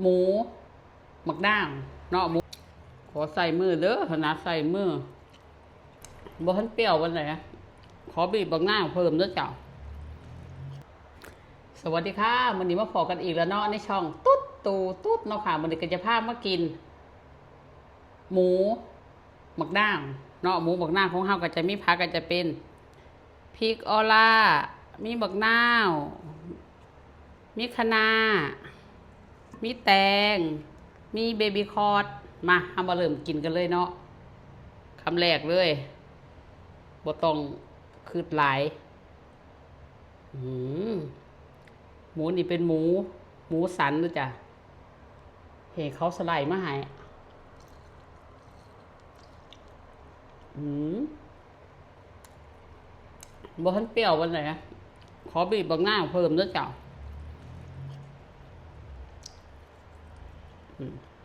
หมูหมักด่างเนาะหมูขอใส่มือเด้อขนาดใส่มือบ่ทันเปรี้ยววันไหนขอบีบบักหน้าเพิ่มเด้อเจ้า สวัสดีค่ะวันนี้มาพอกันอีกแล้วเนาะในช่อง ตุ๊ดตูตุ๊ดเนาะค่ะวันนี้ก็จะพามากิน หมูหมักด่างเนาะหมูหมักด่างของเฮาก็จะมีผักก็จะเป็นพริกออร่ามีบักนาว มีคะน้า มีแตง มีเบบี้คอร์ดมาเอามาเริ่มกินกันเลยเนาะคำแรกเลยบ่ต้องคืดหลายหมูนี่เป็นหมู หมูสันด้วยจ้ะเห็นเขาสไลด์มาให้อืมบ่ทันเปรี้ยววันไหนนะขอบีบบักหน้าเพิ่มด้วยจ้ะ อืม